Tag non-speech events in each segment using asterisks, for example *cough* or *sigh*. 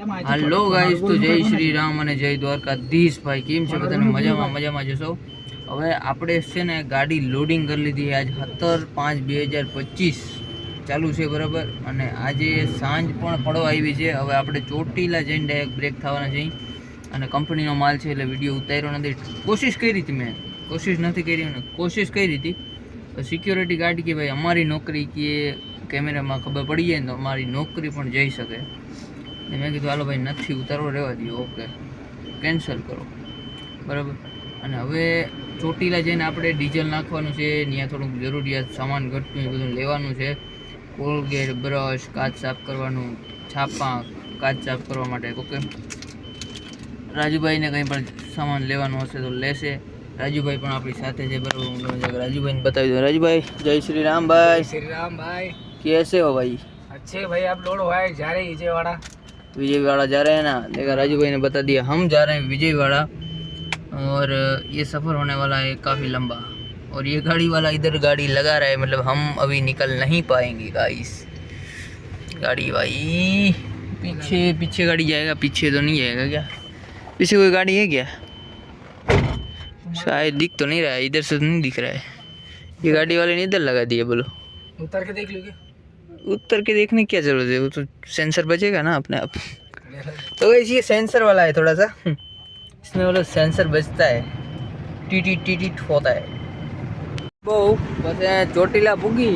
હાલો guys તો જય શ્રી રામ અને જય દ્વારકાધીશ ભાઈ. કેમ છે? બધાને મજામાં મજામાં જશો? હવે આપણે છે ને ગાડી લોડિંગ કરી લીધી આજ સત્તર પાંચ બે હજાર પચીસ. ચાલુ છે બરાબર. અને આજે સાંજ પણ પડવા આવી છે. હવે આપણે ચોટીલા જઈને ડાયરેક્ટ બ્રેક થવાના છીએ. અને કંપનીનો માલ છે એટલે વીડિયો ઉતાર્યો નથી. કોશિશ કરી હતી મેં. કોશિશ નથી કરી અને કોશિશ કરી હતી. સિક્યોરિટી ગાર્ડ કે ભાઈ અમારી નોકરી કે કેમેરામાં ખબર પડી જાય ને તો અમારી નોકરી પણ જઈ શકે. ને મેં કીધું હાલો ભાઈ નથી ઉતારો રહેવા દો ઓકે કેન્સલ કરો. બરાબર? અને હવે ચોટીલા જઈને આપણે ડીઝલ નાખવાનું છે ત્યાં થોડુંક જરૂરિયાત સામાન ઘટતું બધું લેવાનું છે. કોલગેટ બ્રશ કાચ સાફ કરવાનું છાપા કાચ સાફ કરવા માટે ઓકે રાજુભાઈને કંઈ પણ સામાન લેવાનું હશે તો લેશે. રાજુભાઈ પણ આપણી સાથે છે બરાબર? હું રાજુભાઈને બતાવી દઉં. રાજુભાઈ જય શ્રી રામભાઈ શ્રી રામભાઈ કેસે હો ભાઈ? અચ્છે ભાઈ આપ લોડ હોય જ્યારે ઈજે વાળા وجے واڑا جا رہے ہیں نا، دیکھا راجو بھائی نے بتا دیا، ہم جا رہے ہیں وجے واڑا اور یہ سفر ہونے والا ہے کافی لمبا۔ اور یہ گاڑی والا ادھر گاڑی لگا رہا ہے مطلب ہم ابھی نکل نہیں پائیں گے گائس گاڑی بھائی، پیچھے پیچھے گاڑی جائے گا، پیچھے تو نہیں جائے گا کیا؟ پیچھے کوئی گاڑی ہے کیا؟ شاید دکھ تو نہیں رہا ہے، ادھر سے تو نہیں دکھ رہا ہے۔ یہ گاڑی والے نے ادھر لگا دیا، بولو۔ اتر کے دیکھ لو کیا؟ उत्तर के देखने की क्या जरूरत है वो तो सेंसर बजेगा ना अपने आप तो गाइस ये सेंसर वाला है थोड़ा सा इसमें वाला सेंसर बजता है टीटी टीटी होता है બહુ પછી ચોટીલા પૂગી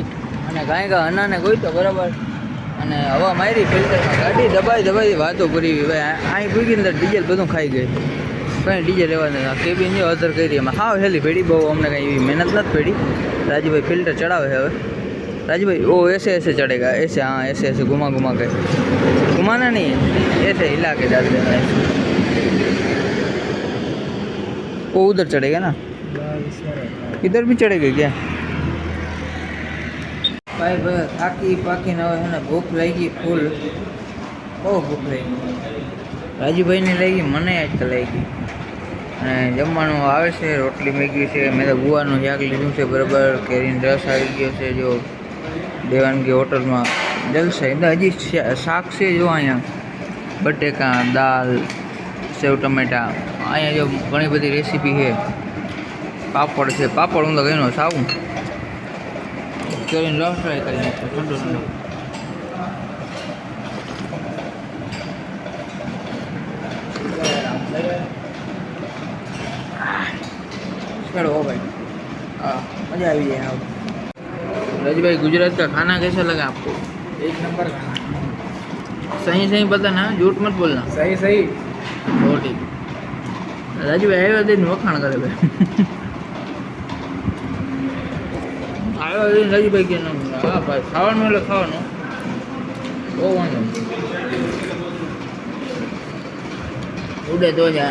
અને કાંઈ કાંઈ અનાને કોઈ તો બરાબર અને હવા મારી ફિલ્ટરમાં ગાડી દબાઈ દબાઈ વાતો કરી ભાઈ અહીં પૂગી અંદર ડીઝલ બધું ખાઈ ગઈ કંઈ ડીઝલ લેવા નથી કેબિન જો અધર કરી એમાં હાવ હેલી પડી બહુ અમને કાંઈ એવી મહેનત નથી પડી રાજુભાઈ ફિલ્ટર ચડાવે છે راجی بھائی وہ ایسے ایسے چڑھے گا ایسے ہاں ایسے ایسے گھما گھما کے گھمانا نہیں ایسے ہلا کے ڈال دینا وہ ادھر چڑھے گا نا ادھر بھی چڑھے گا کیا ભાઈ ભાઈ થાકી પાકીને હવે એને ભૂખ લાગી ફૂલ. બહુ ભૂખ લાગી રાજુભાઈને લાગી، મને જ લાગી અને જમવાનું આવે છે، રોટલી મેગી છે، મેં તો ગુવાનું શાક લીધું છે، બરાબર، કેરીનો રસ આવી ગયો છે، જો دال سیو ٹمیٹا جو مزا آئی अब रज भाई गुजरात का खाना कैसा लगा आपको एक नंबर खाना सही सही बताना झूठ मत बोलना सही सही બહુ ઠીક રાજુભાઈ આવ્યો દઈને વખાણ કરે ભાઈ આવ્યો દઈને રાજુભાઈ કે ના, હા ભાઈ ખાવાનું એટલે ખાવાનું બહુ વાંધો નહીં. ઉડે તો જ આ.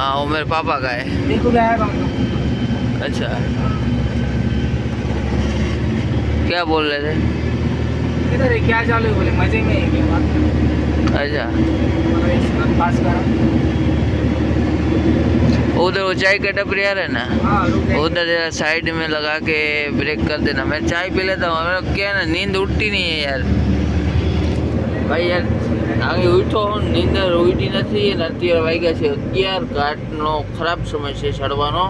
ہاں وہ میرے پاپا کا ہے۔ اچھا۔ کیا بول رہے تھے؟ اچھا۔ ادھر وہ چائے کا ٹپ یار ہے نا؟ ادھر سائڈ میں لگا کے بریک کر دینا۔ میں چائے پی لیتا ہوں۔ کیا نا نیند اٹھتی نہیں ہے یار۔ بھائی یار આગે ઉઠો, નીંદર ઉડી નથી, અને અત્યારે વાગ્યા છે અગિયાર. ઘાટનો ખરાબ સમય છે ચડવાનો.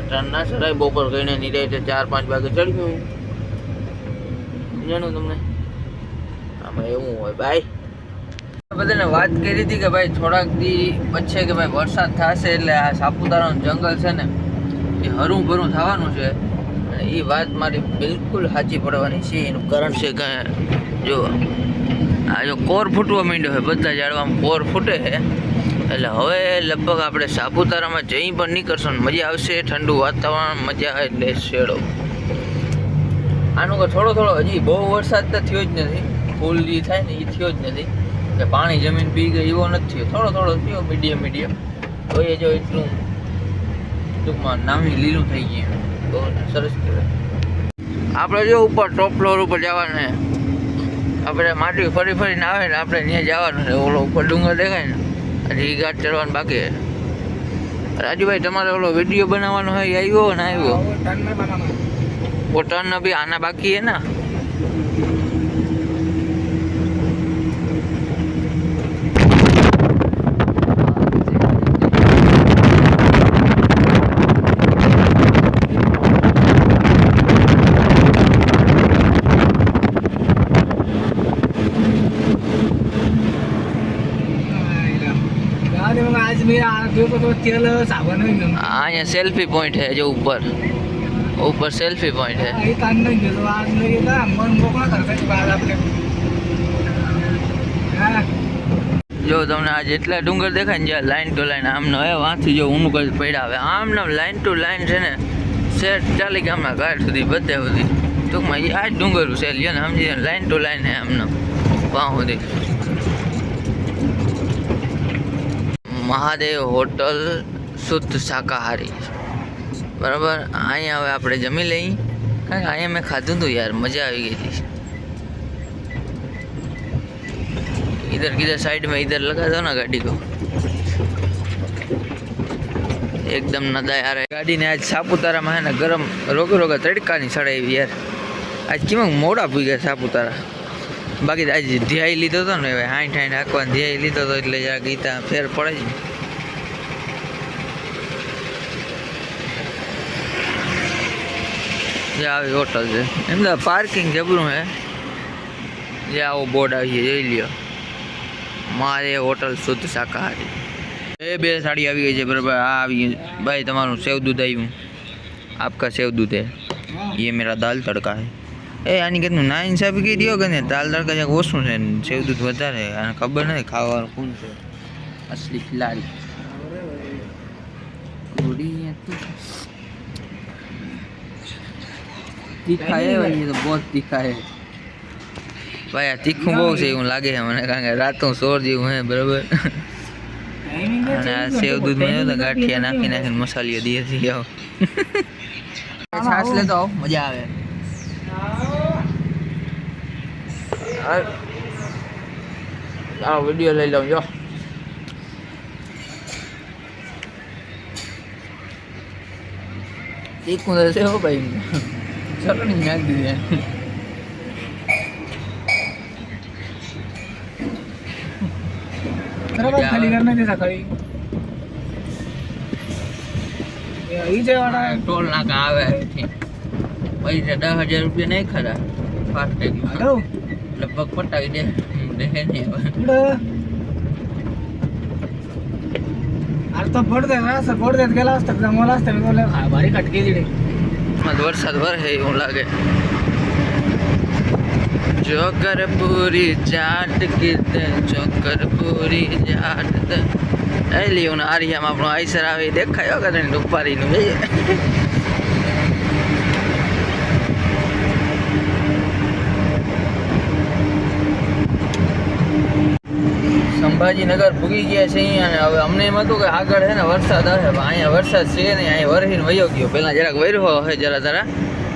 અટાણ ના ચડાય બપોર કહીને નિરાય ચાર, પાંચ વાગે ચડી ગયું જાણું તમને? આમાં એવું હોય. ભાઈ બધાને વાત કરી હતી કે ભાઈ થોડાક દી પછી કે ભાઈ વરસાદ થશે એટલે આ સાપુતારાનું જંગલ છે ને, એ હરું ભરું થવાનું છે. એ વાત મારી બિલકુલ સાચી પડવાની છે. એનું કારણ છે કે જો આ જો કોર ફૂટવા માંડ્યો છે, બધા ઝાડવામાં કોર ફૂટે છે. એટલે હવે લગભગ આપણે સાપુતારામાં જઈ પણ નીકળશું મજા આવશે, ઠંડુ વાતાવરણ, મજા આવે એટલે શેડો. આનો કે થોડો થોડો હજી બહુ વરસાદ તો થયો જ નથી, ફૂલ જે થાય ને એ થયો જ નથી. કે પાણી જમીન પી ગઈ એવો નથી થયો, થોડો થોડો થયો મીડિયમ મીડિયમ તો એ જો એટલું ટૂંકમાં નામી લીલું થઈ ગયું. બહુ સરસ કહેવાય. આપણે જો ઉપર ટોપ ફ્લોર ઉપર જવાનું આપણે માટી ફરી ફરીને આવે ને આપણે ત્યાં જવાનું છે. ઓલો ઉપર ડુંગર દેખાય ને હજી એ ઘાટ ચડવાનું બાકી છે. રાજુભાઈ તમારે ઓલો વીડિયો બનાવવાનો હોય આવ્યો ને આવ્યો? પોતાનો બી આના બાકી હે ને? हाँ यहाँ सेल्फी पॉइंट है जो ऊपर ऊपर सेल्फी पॉइंट है काही ताण नाही घेतो आज नाही ना मन मोकळा करताची बाज आपल्या हा. જો તમને આ જેટલા ડુંગર દેખાય ને જ્યાં લાઈન ટુ લાઈન આમને હવે વાંથી જો ઊનું કરી પડ્યા આવે આમને લાઈન ટુ લાઈન છે ને શેઠ ચાલી ગામના ઘાટ સુધી બધે સુધી ટૂંકમાં એ આ જ ડુંગર છે લ્યો ને સમજી લાઈન ટુ લાઈન હે આમને વાં સુધી لگ د گا ایک دم ندا رہ گا ساپوتارا گرم روک روک تڑکا نہیں چڑھائی یار آج کم موڑا پی گیا سپوتارا یہ میرا دال تڑکا ہے تھی لگے مجھے مسالی આ વીડિયો લઈ લઉં જો. તીખું થશે હો ભાઈ. ચટણી નાખી દીધી બરાબર ખાલી ઘર નથી ખાલી. ઈજે વાળા ટોલ નાકા આવે અહીંથી. દસ હજાર રૂપિયા નહીં ખરા. ફાસ્ટ થઈ લગભગ પટાવી દે દેખે નહીં હવે તો પડતે ના સર પડતે ગેલા હસ્તક જમોલા હસ્તક બોલે બારી કટકી દીડી માં વરસાદ વરહે એવું લાગે જોકર પૂરી જાટ કીતે જોકર પૂરી જાટ એ લ્યો ને આરિયામાં આપણો આઈસર આવી દેખાયો કરે ને ઉપારીનું ભાઈ સંભાજીનગર ભૂગી ગયા છે અહીંયા અને હવે અમને એમ હતું કે આગળ છે ને વરસાદ આવે અહીંયા વરસાદ છે નહીં અહીંયા વરહીને વયો ગયો. પહેલાં જરાક વર્યો હે જરા જરા.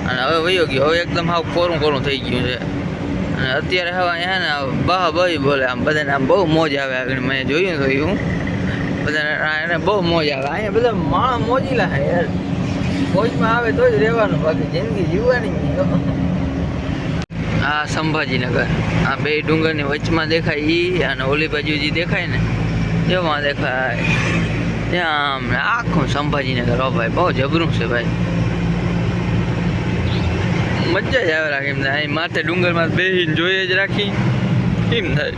અને હવે વયો ગયો. હવે એકદમ હાવ કોરું કોરું થઈ ગયું છે. અને અત્યારે હવે અહીંયા ને બહ બહી બોલે આમ, બધાને આમ બહુ મોજ આવે આગળ. મેં જોયું તો એવું. બધાને એને બહુ મોજ આવે. અહીંયા બધા માણસ મોજીલા છે યાર. મોજમાં આવે તો જ રહેવાનું, બાકી જિંદગી જીવવાની. આ સંભાજીનગર. આ બે ડુંગરની વચમાં દેખાય ઈ અને ઓલી બાજુ જે દેખાય ને, એમાં દેખાય. ત્યાં આખું સંભાજીનગર. હો ભાઈ, બહુ જબરું છે ભાઈ. મજા જ આવે રાખી એમ થાય. માથે ડુંગરમાં બેસીને જોઈએ જ રાખી. એમ થાય?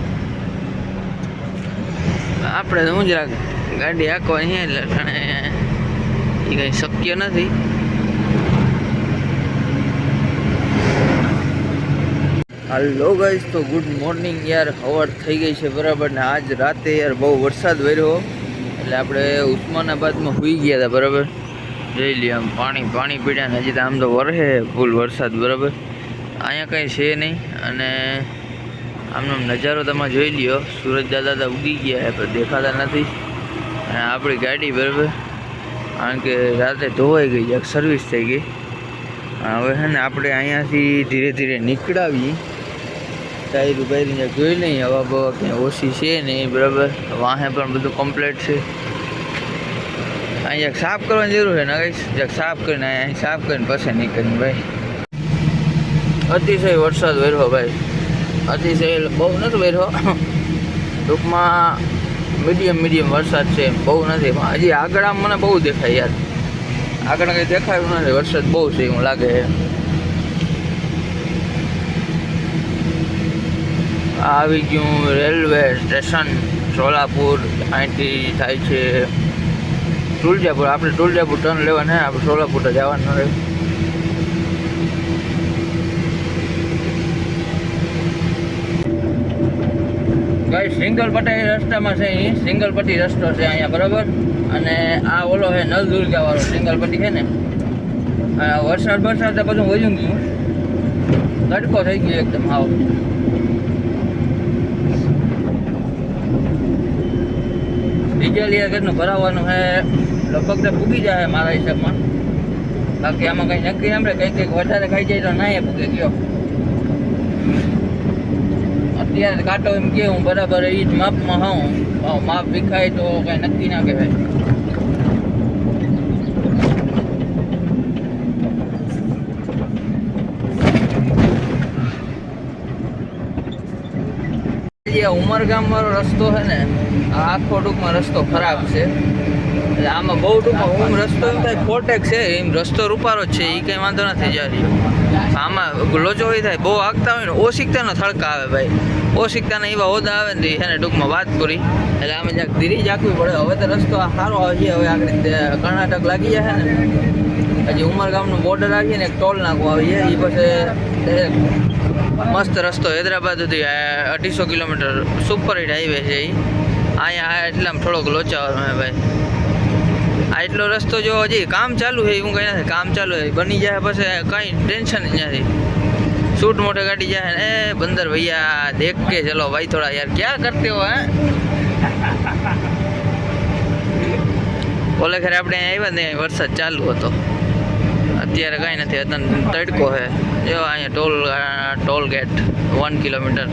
આપણે હું જરાક ગાડી આખો અહીંયા એટલે એ કંઈ શક્ય નથી. હાલો ગાઈસ તો ગુડ મોર્નિંગ યાર, હવાર થઈ ગઈ છે બરાબર ને આજ રાતે યાર બહુ વરસાદ વર્યો એટલે આપણે ઉસ્માનાબાદમાં સુઈ ગયા હતા, બરાબર? જોઈ લઈએ આમ પાણી પાણી પીડ્યા ને હજી તો આમ તો વરહે ફૂલ વરસાદ, બરાબર? અહીંયા કંઈ છે નહીં, અને આમનો નજારો તમે જોઈ લ્યો. સુરજ દાદા તો ઉગી ગયા પણ દેખાતા નથી. અને આપણી ગાડી, બરાબર? કારણ કે રાતે ધોવાઈ ગઈ એક સર્વિસ થઈ ગઈ. હવે છે ને આપણે અહીંયાથી ધીરે ધીરે નીકળાવી ટાયરું ઉભાઈ જોઈ નહીં હવા બવા ક્યાંય ઓછી છે નહીં બરાબર. વાહે પણ બધું કમ્પ્લીટ છે. અહીંયા સાફ કરવાની જરૂર છે ને કઈ સાફ કરીને અહીં સાફ કરીને પછી નીકળીને ભાઈ. અતિશય વરસાદ વેરહો ભાઈ. અતિશય બહુ નથી વેરહો ટૂંકમાં મીડિયમ મીડિયમ વરસાદ છે બહુ નથી. પણ હજી આગળ આમ મને બહુ દેખાય યાર. આગળ કંઈ દેખાયું નથી. વરસાદ બહુ છે એવું લાગે છે. આવી ગયું રેલવે સ્ટેશન, સોલાપુર, અહીંથી થાય છે તુલજાપુર. આપણે તુલજાપુર ટર્ન લેવાના આપણે સોલાપુર તો જવાનું રહે ભાઈ સિંગલ પટાઈ રસ્તામાં છે અહીં. સિંગલ પટ્ટી રસ્તો છે અહીંયા, બરાબર? અને આ ઓલો છે નલ દુર્ગાવાળો સિંગલ પટ્ટી છે ને? વરસાદ વરસાદ તો બધું વયું ગયું. તડકો થઈ ગયો એકદમ, આવો. ડીઝલ યાર કેટલું ભરાવવાનું છે લગભગ તો ભૂગી જાય મારા હિસાબમાં. બાકી આમાં કંઈ નક્કી મળે કંઈક કંઈક વધારે ખાઈ જાય તો ના એ ભૂગે ગયો. અત્યારે કાંટો એમ કે હું બરાબર એ જ માપમાં હોઉં. માપ વિખાય તો કંઈ નક્કી ના કહેવાય. જે ઉમરગામ વાળો રસ્તો છે ને આ આખો ટૂંકમાં રસ્તો ખરાબ છે. એટલે આમાં બહુ ટૂંકમાં ઓમ રસ્તો એમ થાય ફોટેક છે એમ રસ્તો રૂપારો જ છે એ કંઈ વાંધો નથી જાય આમાં લોચો એ થાય બહુ આગતા હોય ને ઓશિકતાનો થડકા આવે ભાઈ. ઓશિકતાના એવા હોદા આવે ને એને ટૂંકમાં વાત કરી એટલે આમાં જ્યાં ધીરી રાખવી પડે. હવે તો રસ્તો સારો આવી હવે આગળ કર્ણાટક લાગી જાય છે ને. હજી ઉમરગામનું બોર્ડર આવીએ ને એક ટોલ નાખવા આવીએ એ પછી મસ્ત રસ્તો હૈદરાબાદ સુધી અઢીસો કિલોમીટર સુપર હિટ હાઈવે છે એ અહીંયા એટલામાં થોડોક લોચાવાનો હે ભાઈ. આ એટલો રસ્તો જો હજી કામ ચાલુ છે, હું કંઈ નથી, કામ ચાલુ છે. બની જાય પછી કંઈ ટેન્શન જ નથી. સૂટ મોટે ગાડી જાય ને, એ બંદર ભૈયા, દેખ કે ચલો ભાઈ થોડા યાર, ક્યાં કરતે હો, હે? ઓલે ઘરે આપણે આવ્યા ને, વરસાદ ચાલુ હતો. અત્યારે કાંઈ નથી, અત્યારે તડકો છે. જો અહીંયા toll toll gate one kilometre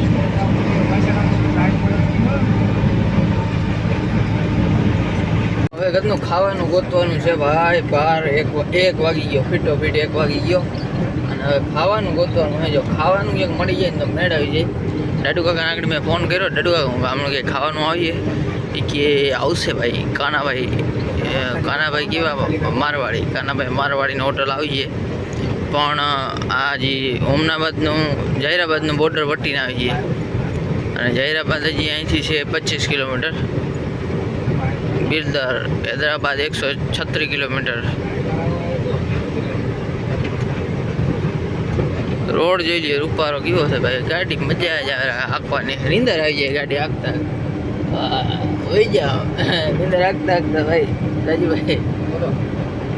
હવે કદનું ખાવાનું ગોતવાનું છે ભાઈ, બાર, એક એક વાગી ગયો ફીટો ફીટ એક વાગી ગયો. અને હવે ખાવાનું ગોતવાનું હોય જો, ખાવાનું એક મળી જાય ને તો મેળવી જાય ડાડુ કાકા આગળ મેં ફોન કર્યો, ડાડુ કાકા હમણાં કે ખાવાનું આવીએ. કે, આવશે ભાઈ, કાનાભાઈ કાનાભાઈ કેવા, મારવાડી, કાનાભાઈ મારવાડીની હોટલ આવીએ પણ આ જે ઓમનાબાદનું જૈરાબાદનું બોર્ડર વટીને આવી જઈએ અને જૈરાબાદ હજી અહીંથી છે પચીસ કિલોમીટર. બિરદર હૈદરાબાદ એકસો છત્રીસ કિલોમીટર. રોડ જોઈ લઈએ રૂપારો કેવો છે ભાઈ? ગાડી મજા જ આવે આંકવાની નીંદર આવી જાય ગાડી આંકતા હોઈ જાઓ. *laughs* નીંદર આંકતા આંકતા ભાઈ રાજુભાઈ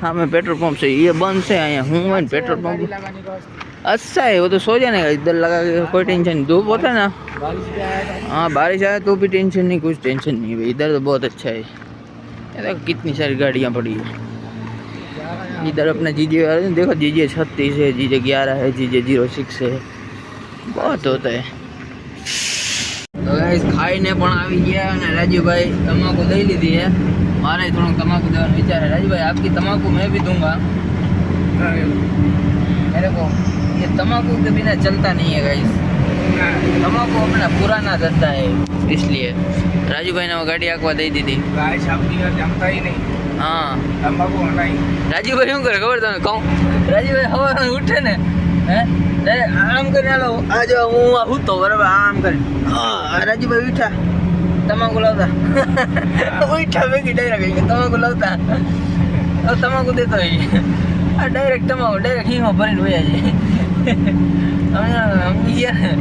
સામે પેટ્રોલ પંપ છે એ બંધ છે અહીંયા હું હોય ને પેટ્રોલ પંપ लगाने का अच्छा है वो तो सो जाने का इधर लगा के कोई टेंशन नहीं धूप होता है ना बारिश भी आया था हाँ बारिश आए तो भी टेंशन नहीं कुछ टेंशन नहीं भाई इधर तो बहुत अच्छा है ये देखो कितनी सारी गाड़ियाँ पड़ी है जा रहा है इधर अपने जीजे वाले हैं, देखो जीजे छत्तीस है जीजे ग्यारह है जीजे जीरो सिक्स है बहुत होता है તો ગાઈસ ખાઈને પણ આવી ગયા અને રાજુભાઈ તમાકુ લઈ લીધી છે મારે થોડુંક તમાકુ દેવાનો વિચાર है રાજુભાઈ आपकी तमाकू मैं भी दूंगा मेरे को ये तमाकू के बिना चलता नहीं है गाइस तमाकू अपना पुराना धंधा है इसलिए રાજુભાઈ ને હવે ગાડી આંકવા દઈ દીધી ગાય છાપની યાર જમતા ય નહીં હા તમાકુ હણાય રાજુભાઈ શું કરે ખબર તમને કહું રાજુભાઈ સવારે ઉઠે ને હે ત્યારે આમ કરીને હાલો આ જો હું આ હૂતો બરાબર આમ કરીને હા આ રાજુભાઈ ઉઠા તમાકુ લાવતા ઉઠા ભેગી ડાયરેક્ટ તમાકુ લાવતા તમાકુ દેતો હોય આ ડાયરેક્ટ તમાકુ ડાયરેક્ટ હિંગો ભરીને વયા જાય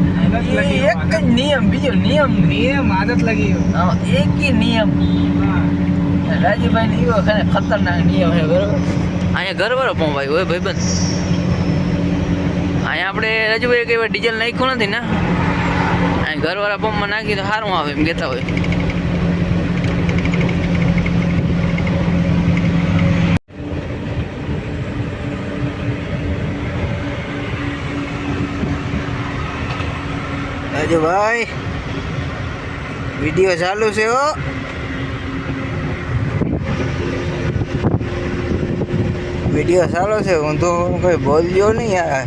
એક જ નિયમ બીજો નિયમ નિયમ આદત લાગી એક નિયમ રાજુભાઈ ની એવો ખરે ખતરનાક નિયમ છે બરોબર અહીંયા ઘરવાળો પણ ભાઈ હોય ભાઈબંધ અહીંયા આપણે રાજુભાઈ કઈ ડીઝલ નાખ્યું નથી ને ઘરવાળા પંપમાં નાખી તો સારું આવે એમ કહેતા હોય. રાજુભાઈ, વીડિયો ચાલુ છે હો. વીડિયો ચાલુ છે, હું તો કોઈ બોલ્યો નહીં યાર.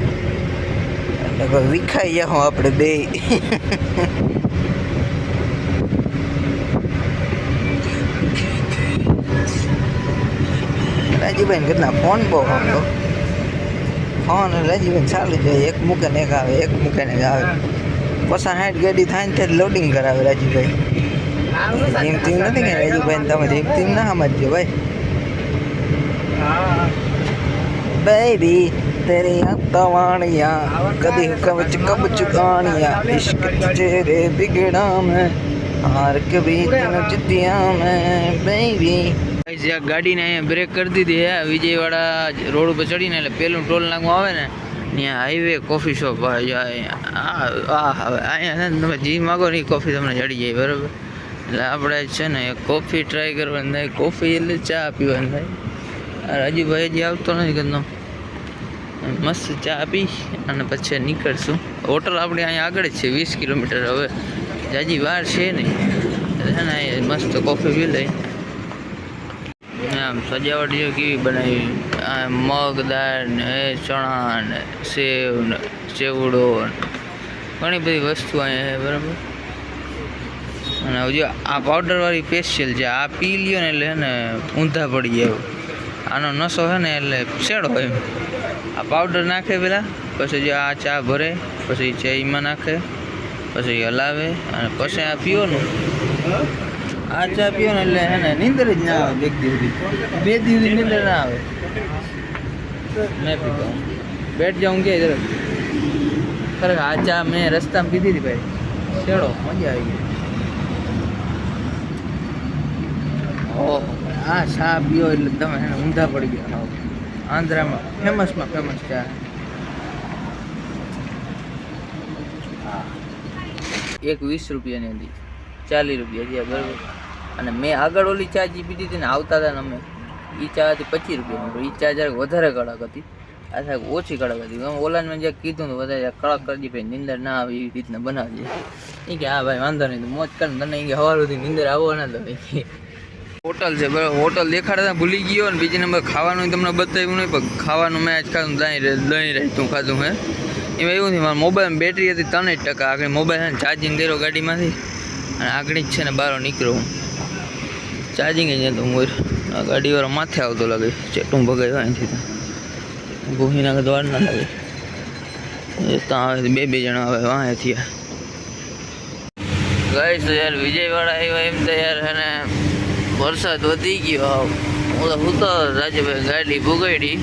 વિખાઈ જાઉં આપણે બે. રાજીભાઈ કેટલા ફોન બહુ વાંધો ફોન રાજીભાઈ ચાલુ છે એક મૂકે ને એક આવે એક મૂકે ને એક આવે. પચાસ હાઈટ ગાડી થાય ને ત્યારે લોડિંગ કરાવે રાજીભાઈ ધીમ ધીમ નથી કે રાજુભાઈ તમે ધીમ ધીમ ના સમજજો ભાઈ. બેબી جی چڑی جائے اپنے چا پی بھائی آئی મસ્ત ચા પી અને પછી નીકળશું. હોટલ આપણી અહીંયા આગળ જ છે, વીસ કિલોમીટર હવે. જાજી વાર છે નહીં. ને મસ્ત કોફી પી લઈ. આમ સજાવટ જો કેવી બનાવી? આ મગ, દાળ ને ચણા ને સેવ ને ચેવડો ઘણી બધી વસ્તુ અહીંયા બરાબર? અને હજુ આ પાવડરવાળી સ્પેશિયલ છે આ પી લ્યો ને એટલે ને ઊંધા પડી જાય આનો નશો છે ને એટલે શેડો એમ. આ પાવડર નાખે પેલા, પછી જો આ ચા ભરે, પછી ચેમાં નાખે, પછી હલાવે, અને પછી આ પીવાનું. આ ચા પીવો ને એટલે હે ને, નીંદર જ ના આવે બે દિવસ બે દિવસ નીંદર ના આવે. મેં પીતો બેઠ જાઉં કે જરાક ખરેખર આ ચા મેં રસ્તામાં પીધી હતી ભાઈ. શેડો, મજા આવી ગઈ. ઓહો, આ ચા પીઓ એટલે તમે ઊંધા પડી ગયા. આંધ્રામાં. ફેમસમાં ફેમસ ચા એક વીસ રૂપિયાની હતી. ચાલીસ રૂપિયા થયા બરાબર. અને મેં આગળ ઓલી ચા જે પીધી હતી ને, આવતા હતા ને અમે. એ ચા હતી પચીસ રૂપિયાની એ ચા જરાક વધારે કડક હતી. આ સાહેબ ઓછી કડક હતી. અમે ઓલાને મેં જ્યાં કીધું ને વધારે કડક કરી ભાઈ, નિંદર ના આવે એવી રીતના બનાવજે એ કે, હા ભાઈ, વાંધો નહીં મોજ કર તને કે સવાર સુધી નિંદર આવો ના તો હોટલ છે, બરાબર. હોટલ દેખાડતા ભૂલી ગયો ને બીજી નંબર ખાવાનું તમને બતાવ્યું નહીં, પણ ખાવાનું મેં આજ ખાધું દહીં દહીં રહેતું ખાધું, હે? એમાં એવું નહીં મારા મોબાઈલમાં બેટરી હતી ત્રણ ટકા. આગળ મોબાઈલ છે ને ચાર્જિંગ કર્યો ગાડીમાંથી, અને આગળ જ છે ને બહાર નીકળ્યો હું. ચાર્જિંગ જ નહોતું મોર. ગાડીવાળો માથે આવતો લાગે ચેટું ભગાયો અહીંથી તો. નાખે દ્વાર ના લાગે. ત્યાં આવે બે બે જણા આવે વાંહેથી થયા. ગઈ તો યાર વિજયવાડા આવ્યા એમ તો યાર, હે ને વરસાદ વધી ગયો. હું તો હું તો રાજુભાઈ ગાડી ભૂગાડી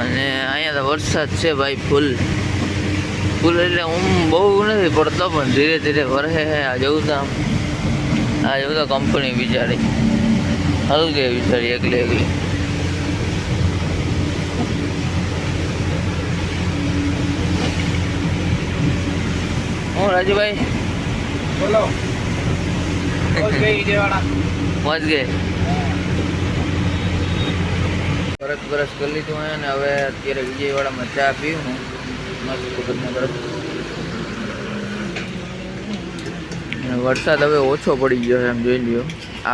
અને અહીંયા તો વરસાદ છે ભાઈ ફૂલ. ફૂલ એટલે હું બહુ નથી પડતો, પણ ધીરે ધીરે વરસે છે આ જવું તો આ જવું તો કંપની બિચારી સારું કે બિચારી એકલી એકલી. હું રાજુભાઈ? બોલો. પહોંચ ગયે બરસ બરસ કરી લીધું હોય ને હવે અત્યારે વિજયવાડામાં ચા પીવું તરફ. વરસાદ હવે ઓછો પડી ગયો છે એમ જોઈ લ્યો.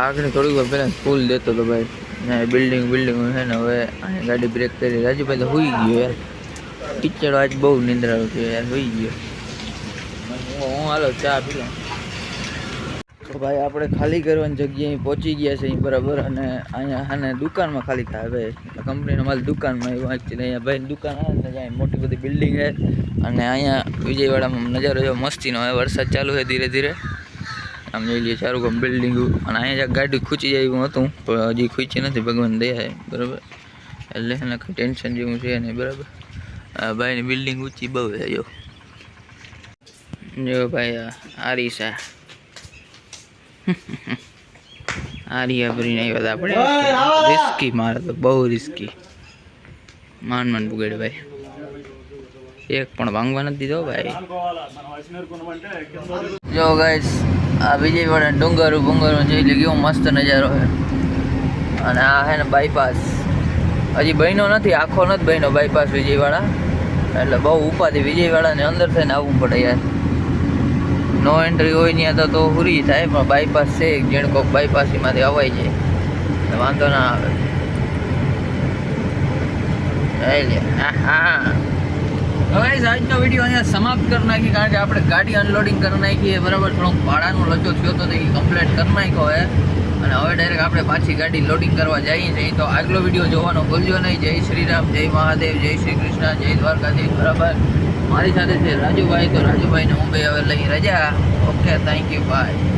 આગળ થોડીક વાર પહેલાં ફૂલ દેતો હતો ભાઈ. ને બિલ્ડિંગ બિલ્ડિંગ છે ને હવે અહીંયા ગાડી બ્રેક કરી. રાજુભાઈ તો હોઈ ગયો યાર. કિચડ આજ બહુ નિંદ્રા છે યાર, હોઈ ગયો. હું હું હાલો ચા પી તો ભાઈ આપણે ખાલી કરવાની જગ્યાએ પહોંચી ગયા છે બરાબર અને અહીંયા આને દુકાનમાં ખાલી થાય ભાઈ કંપનીનો માલ દુકાનમાં એકચ્યુઅલી અહીંયા ભાઈ દુકાન આવે ને મોટી બધી બિલ્ડિંગ છે અને અહીંયા વિજયવાડામાં નજારો જો મસ્તીનો હવે વરસાદ ચાલુ છે ધીરે ધીરે. આમ જોઈ લઈએ ચારું કામ બિલ્ડિંગ અને અહીંયા ગાડી ખૂચી જાય એવું હતું, પણ હજી ખૂંચી નથી. ભગવાન દયા બરાબર? એટલે એને કંઈ ટેન્શન જેવું છે નહીં. બરાબર? ભાઈની બિલ્ડિંગ ઊંચી બહુ છે, જો. ભાઈ, આ આરીસા આરિયા અભરી નહીં બધા આપણે. રિસ્કી મારે તો બહુ રિસ્કી માન માન બુગેડ ભાઈ. એક પણ ભાંગવા નથી દીધો ભાઈ. જો ગાઈસ આ વિજયવાડા ડુંગર બુંગર જોઈ લે કેવો મસ્ત નજારો છે. અને આ છે ને બાયપાસ હજી બહેનો નથી આખો નથી બહેનો બાયપાસ વિજયવાડા એટલે બહુ ઉપાધિ વિજયવાડાને અંદર થઈને આવવું પડે યાર. નો એન્ટ્રી હોય ત્યાં તો તો હુરી થાય પણ બાયપાસ છે જેણ કોક બાયપાસ એમાંથી અવાય જાય. એટલે વાંધો ના આવે. હવે આજનો વીડિયો અહીંયા સમાપ્ત કરી નાખી કારણ કે આપણે ગાડી અનલોડિંગ કરી નાખીએ, બરાબર? થોડોક ભાડાનો લચો થયો તો એ કમ્પ્લેટ કરી નાખ્યો હવે અને હવે ડાયરેક્ટ આપણે પાછી ગાડી લોડિંગ કરવા જઈએ છીએ. તો આગલો વીડિયો જોવાનો ભૂલજો નહીં. જય શ્રી રામ, જય મહાદેવ, જય શ્રી કૃષ્ણ, જય દ્વારકાધીશ, બરાબર? મારી સાથે છે રાજુભાઈ. તો રાજુભાઈને હું ભાઈ હવે લઈ રજા. Okay thank you bye